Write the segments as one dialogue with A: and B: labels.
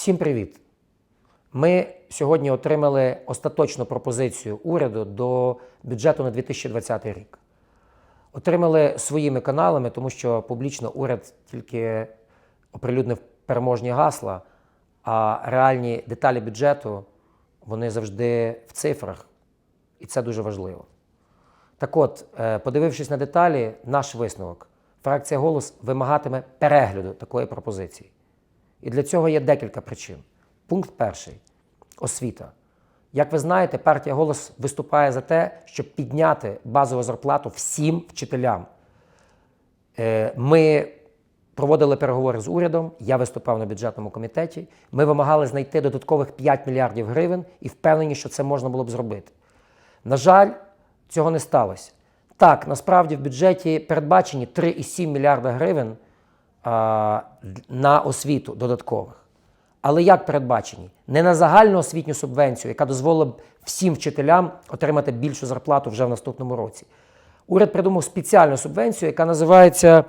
A: Всім привіт! Ми сьогодні отримали остаточну пропозицію уряду до бюджету на 2020 рік. Отримали своїми каналами, тому що публічно уряд тільки оприлюднив переможні гасла, а реальні деталі бюджету вони завжди в цифрах, і це дуже важливо. Так от, е, подивившись на деталі, наш висновок, фракція голос вимагатиме перегляду такої пропозиції. І для цього є декілька причин. Пункт перший освіта. Як ви знаєте, партія голос виступає за те, щоб підняти базову зарплату всім вчителям. Е, Ми проводили переговори з урядом, я виступав на бюджетному комітеті. Ми вимагали знайти додаткових 5 мільярдів гривень і впевнені, що це можна було б зробити. На жаль, цього не сталося. Так, насправді в бюджеті передбачені 3,7 мільярда гривень на освіту додаткових. Але як передбачені? Не на загальну освітню субвенцію, яка дозволила б всім вчителям отримати більшу зарплату вже в наступному році. Уряд придумав спеціальну субвенцію, яка називається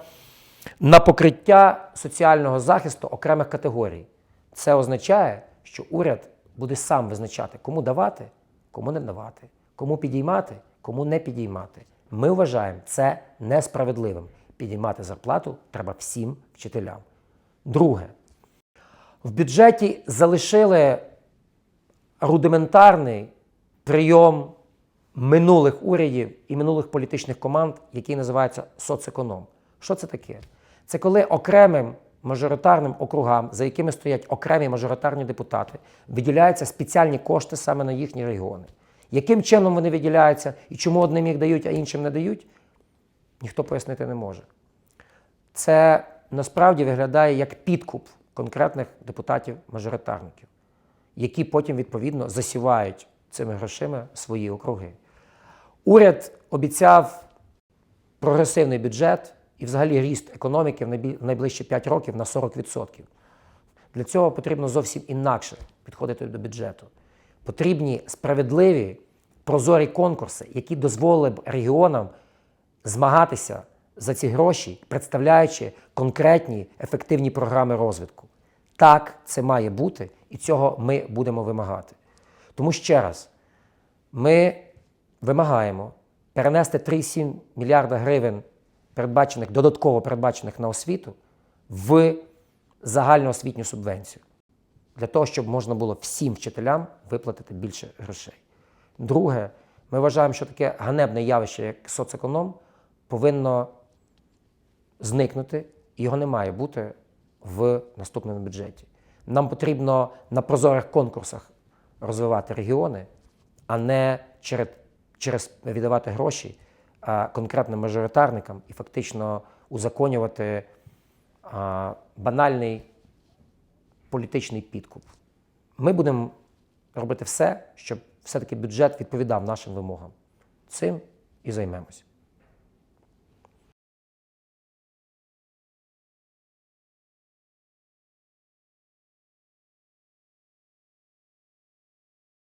A: на покриття соціального захисту окремих категорій. Це означає, що уряд буде сам визначати, кому давати, кому не давати, кому підіймати, кому не підіймати. Ми вважаємо це несправедливим. Підіймати зарплату треба всім вчителям. Друге, в бюджеті залишили рудиментарний прийом минулих урядів і минулих політичних команд, який називається соцеконом. Що це таке? Це коли окремим мажоритарним округам, за якими стоять окремі мажоритарні депутати, виділяються спеціальні кошти саме на їхні регіони. Яким чином вони виділяються і чому одним їх дають, а іншим не дають, ніхто пояснити не може. Це насправді виглядає як підкуп конкретних депутатів-мажоритарників, які потім відповідно засівають цими грошима свої округи. Уряд обіцяв прогресивний бюджет і взагалі ріст економіки в найближчі 5 років на 40%. Для цього потрібно зовсім інакше підходити до бюджету. Потрібні справедливі прозорі конкурси, які дозволили б регіонам змагатися за ці гроші, представляючи конкретні ефективні програми розвитку. Так це має бути, і цього ми будемо вимагати. Тому ще раз, ми вимагаємо перенести 3,7 мільярда гривень, передбачених, додатково передбачених на освіту, в загальноосвітню субвенцію. Для того, щоб можна було всім вчителям виплатити більше грошей. Друге, ми вважаємо, що таке ганебне явище, як соцеконом, повинно зникнути, його не має бути в наступному бюджеті. Нам потрібно на прозорих конкурсах розвивати регіони, а не через, через віддавати гроші а, конкретним мажоритарникам і фактично узаконювати а, банальний політичний підкуп. Ми будемо робити все, щоб все-таки бюджет відповідав нашим вимогам. Цим і займемось.